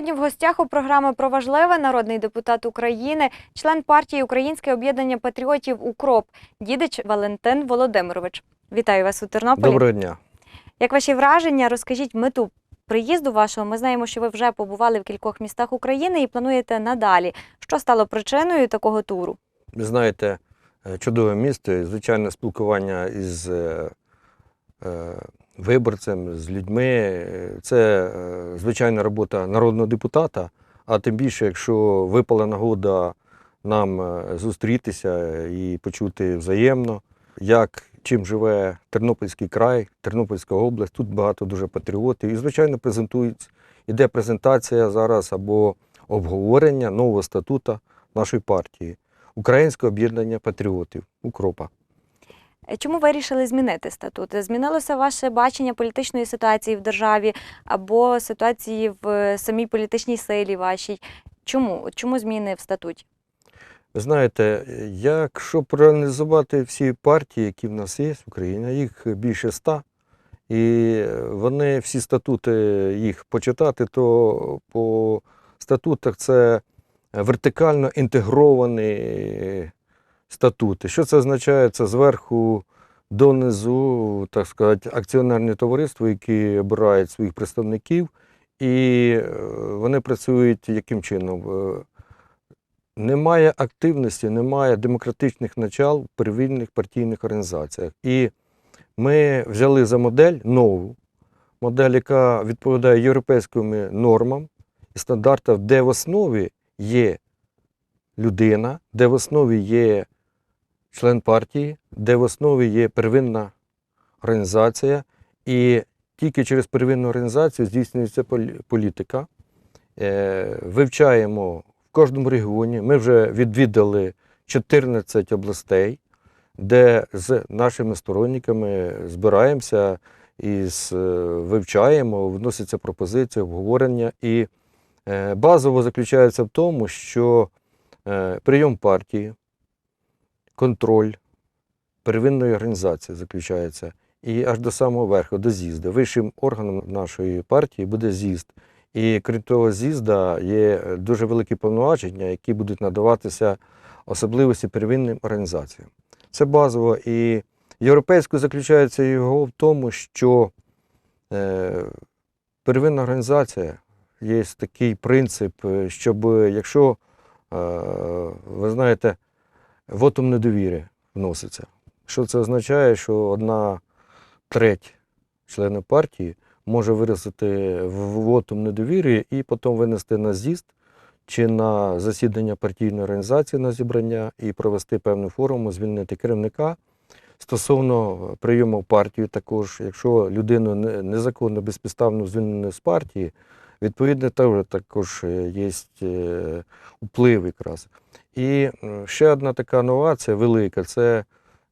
Сьогодні в гостях у програми про важливе народний депутат України, член партії Українське об'єднання патріотів УКРОП, дідич Валентин Володимирович. Вітаю вас у Тернополі. Доброго дня. Як ваші враження? Розкажіть мету приїзду вашого. Ми знаємо, що ви вже побували в кількох містах України і плануєте надалі. Що стало причиною такого туру? Ви знаєте, е, чудове місто, звичайне спілкування із е, е, виборцем, з людьми. Це е, звичайна робота народного депутата, а тим більше, якщо випала нагода нам е, зустрітися і почути взаємно, як чим живе Тернопільський край, Тернопільська область. Тут багато дуже патріотів. І, звичайно, презентують, іде презентація зараз або обговорення нового статута нашої партії. Українське об'єднання патріотів Укропа. Е, Чому вирішили змінити статут? Змінилося ваше бачення політичної ситуації в державі або ситуації в е, самій політичній силі вашій? Чому? Чому зміни в статуті? Ви знаєте, якщо проаналізувати всі партії, які в нас є в Україні, їх більше ста, і вони всі статути їх почитати, то по статутах це вертикально інтегровані статути. Що це означає? Це зверху донизу, так сказати, акціонерне товариство, які обирають своїх представників, і е, вони працюють яким чином? Е, Немає активності, немає демократичних начал в первинних партійних організаціях. І ми взяли за модель нову модель, яка відповідає європейським нормам і стандартам, де в основі є людина, де в основі є член партії, де в основі є первинна організація, і тільки через первинну організацію здійснюється полі- політика. Е, Вивчаємо в кожному регіоні. Ми вже відвідали 14 областей, де з нашими сторонниками збираємося і вивчаємо, вносяться пропозиції, обговорення. І е, базово заключається в тому, що е, прийом партії, контроль первинної організації заключається. І аж до самого верху, до з'їзду. Вищим органом нашої партії буде з'їзд. І крім того, з'їзда є дуже великі повноваження, які будуть надаватися особливості первинним організаціям. Це базово. І європейською заключається його в тому, що е, первинна організація є такий принцип, е, щоб якщо, е, ви знаєте, вотум недовіри вноситься. Що це означає, що одна треть членів партії може виразити в вотум недовіри і потім винести на з'їзд чи на засідання партійної організації на зібрання і провести певну форму, звільнити керівника. Стосовно прийому в партію, також, якщо людину незаконно безпідставно звільнено з партії, відповідно також є вплив якраз. І ще одна така новація велика це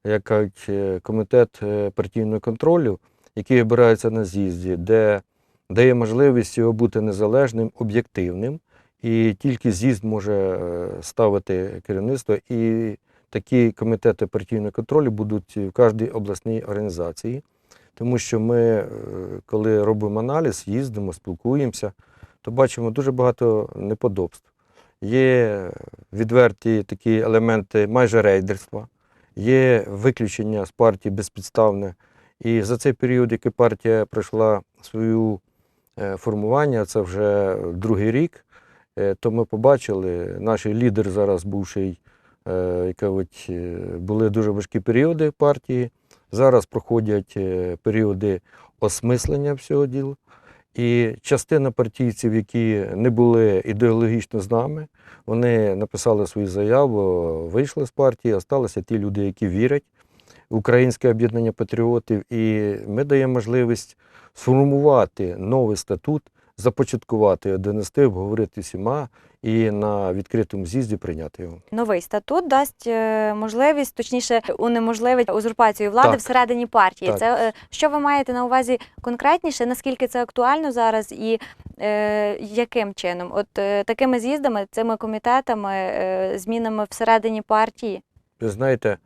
як кажуть, е, комітет е, партійного контролю, який обирається на з'їзді, де дає можливість його бути незалежним, об'єктивним, і тільки з'їзд може е, ставити керівництво. І такі комітети партійного контролю будуть в кожній обласній організації. Тому що ми, е, коли робимо аналіз, їздимо, спілкуємося, то бачимо дуже багато неподобств. Є відверті такі елементи майже рейдерства, є виключення з партії безпідставне. І за цей період, який партія пройшла свою е, формування, це вже другий рік, е, то ми побачили, наш лідер зараз бувший, були дуже важкі періоди партії. Зараз проходять е, періоди осмислення всього діла. І частина партійців, які не були ідеологічно з нами, вони написали свою заяву, вийшли з партії, залишилися ті люди, які вірять в Українське об'єднання патріотів. І ми даємо можливість сформувати новий статут, започаткувати, донести, обговорити всіма і на відкритому з'їзді прийняти його. Новий статут дасть е, можливість, точніше, унеможливить узурпацію влади Так. всередині партії. Так. Це е, що ви маєте на увазі конкретніше? Наскільки це актуально зараз, і е, яким чином? От е, такими з'їздами, цими комітетами, е, змінами всередині партії? Ви знаєте,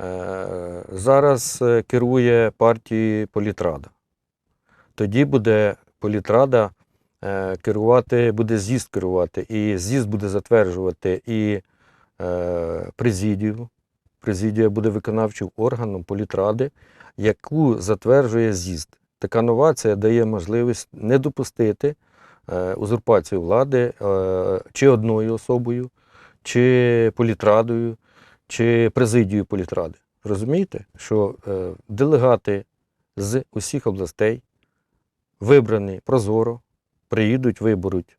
е, зараз е, керує партією політрада. Тоді буде політрада керувати, буде з'їзд керувати, і з'їзд буде затверджувати і е, президію. Президія буде виконавчим органом політради, яку затверджує з'їзд. Така новація дає можливість не допустити е, узурпацію влади е, чи одною особою, чи політрадою, чи президією політради. Розумієте, що е, делегати з усіх областей, вибрані прозоро, приїдуть, виберуть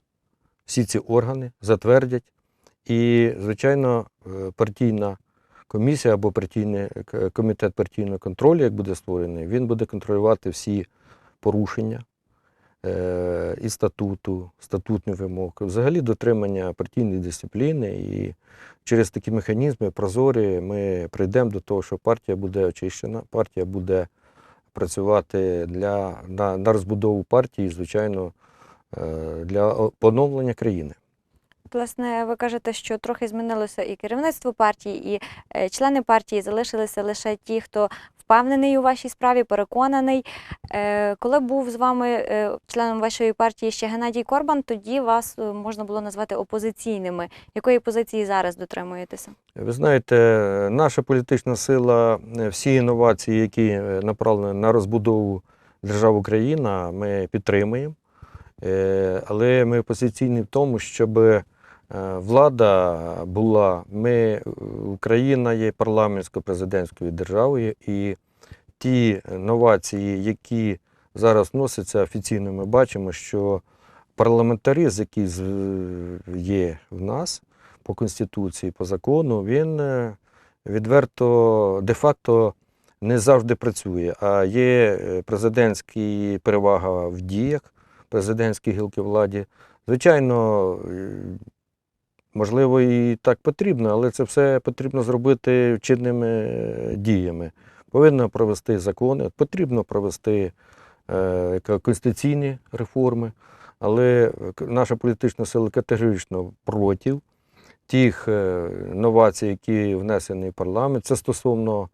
всі ці органи, затвердять. І, звичайно, е, партійна комісія або партійний комітет партійного контролю, як буде створений, він буде контролювати всі порушення е, і статуту, статутних вимог, взагалі дотримання партійної дисципліни. І через такі механізми прозорі ми прийдемо до того, що партія буде очищена, партія буде працювати для, на, на розбудову партії, звичайно, для поновлення країни. Власне, ви кажете, що трохи змінилося і керівництво партії, і е, члени партії залишилися лише ті, хто впевнений у вашій справі, переконаний. Е, Коли був з вами е, членом вашої партії ще Геннадій Корбан, тоді вас е, можна було назвати опозиційними. Якої позиції зараз дотримуєтеся? Ви знаєте, наша політична сила, е, всі інновації, які е, направлені на розбудову держави Україна, ми підтримуємо. Е, Але ми позиційні в тому, щоб е, влада була. Ми, е, Україна є парламентсько-президентською державою, і ті новації, які зараз вносяться офіційно, ми бачимо, що парламентаризм, який є в нас, по Конституції, по закону, він відверто де-факто не завжди працює. А є президентська перевага в діях, президентській гілки владі. Звичайно, е, можливо, і так потрібно, але це все потрібно зробити вчинними е, діями. Повинно провести закони, потрібно провести е, конституційні реформи, але наша політична сила категорично проти тих новацій, які внесені в парламент. Це стосовно,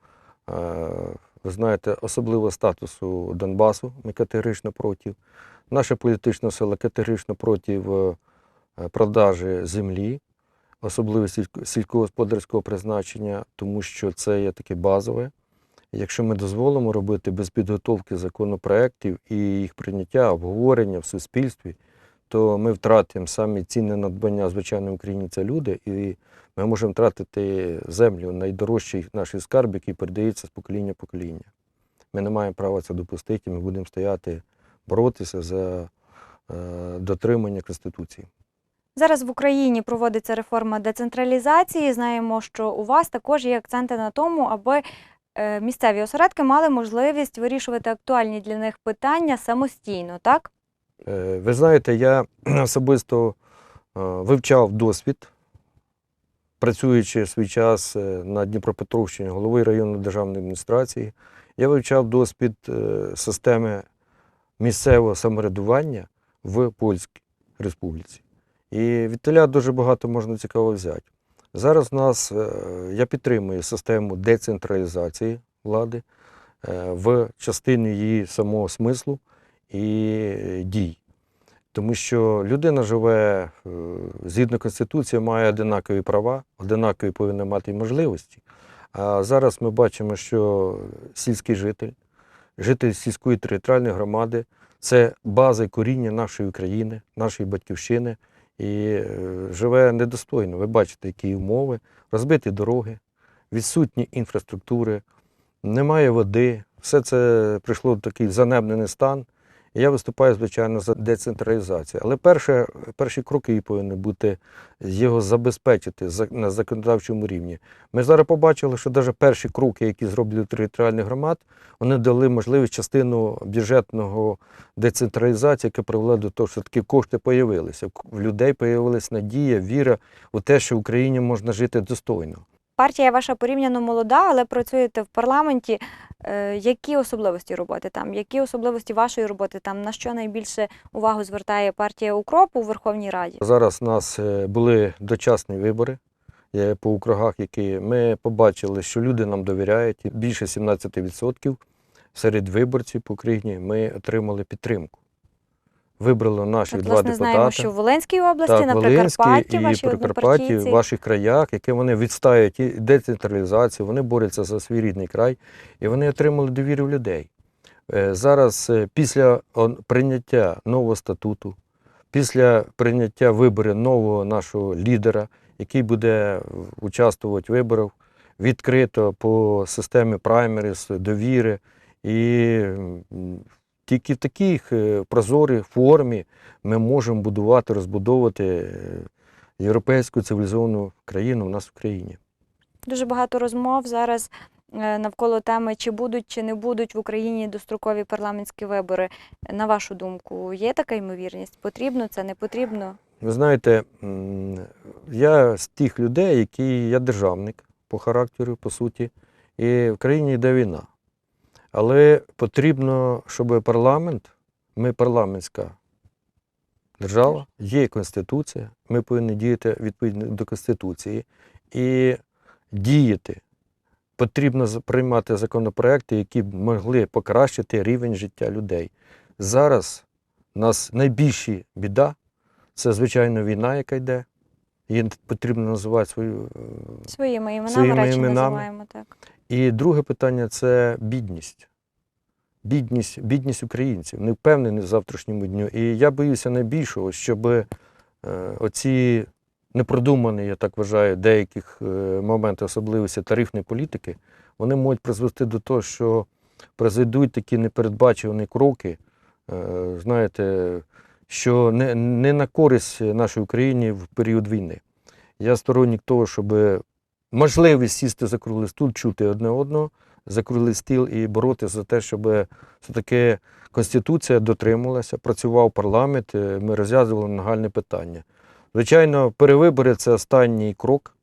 ви знаєте, особливо статусу Донбасу. Ми категорично проти. Наша політична сила категорично проти е, продажі землі, особливо сільськогосподарського призначення, тому що це є таке базове. Якщо ми дозволимо робити без підготовки законопроєктів і їх прийняття, обговорення в суспільстві, то ми втратимо самі цінне надбання звичайно в Україні це люди, і ми можемо втратити землю, найдорожчий наш скарб, який передається з покоління в покоління. Ми не маємо права це допустити, ми будемо стояти, боротися за е, дотримання Конституції. Зараз в Україні проводиться реформа децентралізації. Знаємо, що у вас також є акценти на тому, аби е, місцеві осередки мали можливість вирішувати актуальні для них питання самостійно, так? Е, Ви знаєте, я особисто вивчав досвід, працюючи свій час на Дніпропетровщині головою районної державної адміністрації, я вивчав досвід системи місцевого самоврядування в Польській Республіці. І від теля дуже багато можна цікаво взяти. Зараз у нас е, я підтримую систему децентралізації влади е, в частині її самого смислу і дій. Тому що людина живе е, згідно Конституції, має однакові права, однакові повинна мати можливості. А зараз ми бачимо, що сільський житель, житель сільської територіальної громади це база коріння нашої України, нашої батьківщини, і е, живе недостойно. Ви бачите, які умови, розбиті дороги, відсутні інфраструктури, немає води. Все це прийшло в такий занебнений стан. Я виступаю, звичайно, за децентралізацію. Але перше, перші кроки повинні бути його забезпечити на законодавчому рівні. Ми зараз побачили, що навіть перші кроки, які зроблені територіальних громад, вони дали можливість частину бюджетного децентралізації, яка привела до того, що такі кошти появилися. В людей появилась надія, віра у те, що в Україні можна жити достойно. Партія ваша порівняно молода, але працюєте в парламенті. Е, Які особливості роботи там? Які особливості вашої роботи там? На що найбільше увагу звертає партія Укроп у Верховній Раді? Зараз у нас е, були дочасні вибори е, по округах, які ми побачили, що люди нам довіряють. Більше 17% серед виборців по Україні ми отримали підтримку. Вибрало наших От, два власне, депутати. знаємо, що в Волинській області, Так, на Волинській Прикарпатті, і ваші Прикарпатті, в ваших краях, які вони відстають і децентралізацію, вони борються за свій рідний край, і вони отримали довіру людей. Е, Зараз, е, після прийняття нового статуту, після прийняття виборів нового нашого лідера, який буде участвувати в виборах відкрито по системі праймеріс, довіри, і тільки в таких е, прозорій формі ми можемо будувати, розбудовувати е, європейську цивілізовану країну у нас в країні. Дуже багато розмов зараз е, навколо теми, чи будуть, чи не будуть в Україні дострокові парламентські вибори. На вашу думку, є така ймовірність? Потрібно це, не потрібно? Ви знаєте, я з тих людей, які я державник по характеру, по суті, і в країні йде війна. Але потрібно, щоб парламент, ми парламентська держава, є Конституція, ми повинні діяти відповідно до Конституції і діяти. Потрібно приймати законопроекти, які б могли покращити рівень життя людей. Зараз у нас найбільша біда це, звичайно, війна, яка йде. Її потрібно називати свою. е, Своїми іменами Своїми речі іменами. називаємо так. І друге питання це бідність. Бідність, бідність українців, не впевнений в завтрашньому дню. І я боюся найбільшого, щоб е, оці непродумані, я так вважаю, деяких е, моментів особливості тарифної політики, вони можуть призвести до того, що произойдуть такі непередбачувані кроки, е, знаєте, що не, не на користь нашій Україні в період війни. Я сторонник того, щоб можливість сісти за круглий стул, чути одне одного, за круглий стіл і боротися за те, щоб все-таки Конституція дотримувалася, працював парламент, е, ми розв'язували нагальне питання. Звичайно, перевибори це останній крок.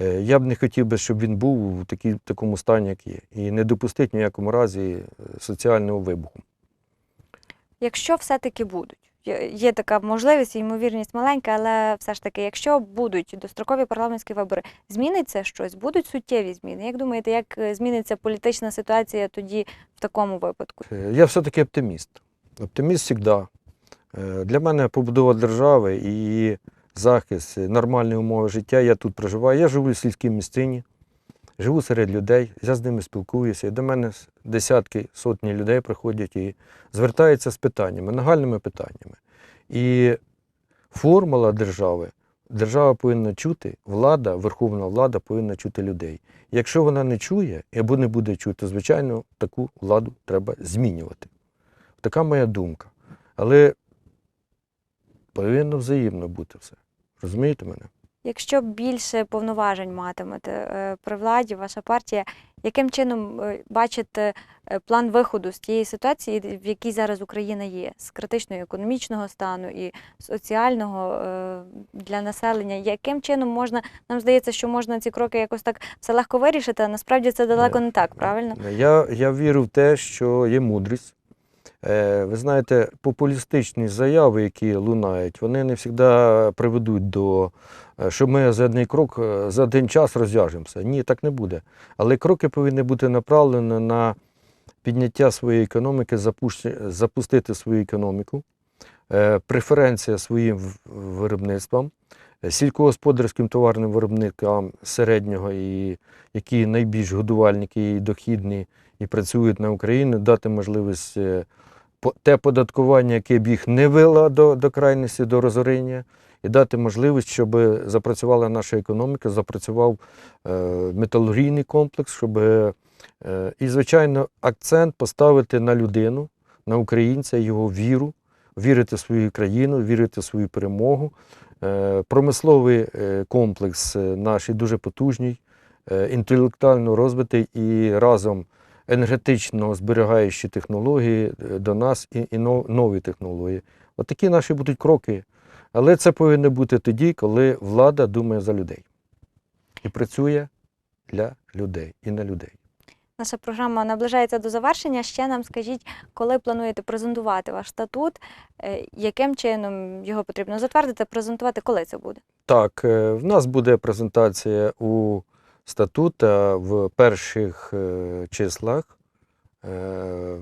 Е, Я б не хотів би, щоб він був в такій, такому стані, як є, і не допустити ніякому разі е, соціального вибуху. Якщо все-таки будуть, є- така можливість, ймовірність маленька, але все ж таки, якщо будуть дострокові парламентські вибори, зміниться щось, будуть суттєві зміни. Як думаєте, як е, зміниться політична ситуація тоді в такому випадку? Е, Я все-таки оптиміст. Оптиміст завжди. Для мене побудова держави і захист, е, нормальні умови життя. Я тут проживаю. Я живу в сільській місцині, живу серед людей, я з ними спілкуюся. І до мене десятки, сотні людей приходять і звертаються з питаннями, нагальними питаннями. І формула держави, держава повинна чути, влада, верховна влада повинна чути людей. Якщо вона не чує або не буде чути, то, звичайно, таку владу треба змінювати. Така моя думка. Але повинно взаємно бути все. Розумієте мене? Якщо більше повноважень матимете е, при владі, ваша партія, яким чином е, бачите е, план виходу з тієї ситуації, в якій зараз Україна є, з критичного економічного стану і соціального для населення? Яким чином можна, нам здається, що можна ці кроки якось так все легко вирішити, а насправді це далеко не так, правильно? Я, я вірю в те, що є мудрість. Е, ви знаєте, популістичні заяви, які лунають, вони не завжди приведуть до, е, що ми за один крок, е, за один час розв'яжемося. Ні, так не буде. Але кроки повинні бути направлені на підняття своєї економіки, запустити свою економіку, преференція своїм виробництвам, сільськогосподарським товарним виробникам середнього, і які найбільш годувальники і дохідні, і працюють на Україну, дати можливість те податкування, яке б їх не вело до, до крайності, до розорення, і дати можливість, щоб запрацювала наша економіка, запрацював е, металургійний комплекс, щоб е, і, звичайно, акцент поставити на людину, на українця, його віру, вірити в свою країну, вірити в свою перемогу. Е, Промисловий е, комплекс е, наш дуже потужний, е, інтелектуально розвитий і разом енергетично зберігаючі технології е, до нас і, і нові технології. От такі наші будуть кроки. Але це повинно бути тоді, коли влада думає за людей і працює для людей і на людей. Наша програма наближається до завершення. Ще нам скажіть, коли плануєте презентувати ваш статут, е, яким чином його потрібно затвердити, презентувати, коли це буде? Так, е, в нас буде презентація у статута в перших е, числах е,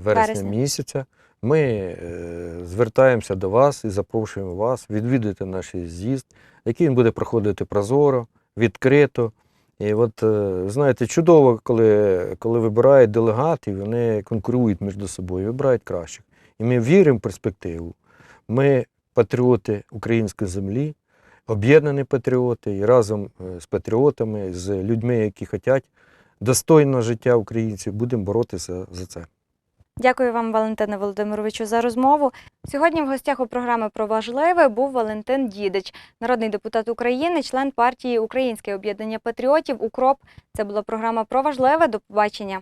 вересня місяця. Ми е, звертаємося до вас і запрошуємо вас відвідати наш з'їзд, який він буде проходити прозоро, відкрито. І от, е, знаєте, чудово, коли, коли вибирають делегатів, вони конкурують між собою, вибирають кращих. І ми віримо в перспективу. Ми патріоти української землі, об'єднані патріоти, і разом е, з патріотами, з людьми, які хочуть достойного життя українців, будемо боротися за це. Дякую вам, Валентине Володимировичу, за розмову. Сьогодні в гостях у програми про важливе був Валентин Дідич, народний депутат України, член партії Українське об'єднання патріотів УКРОП. Це була програма про важливе. До побачення.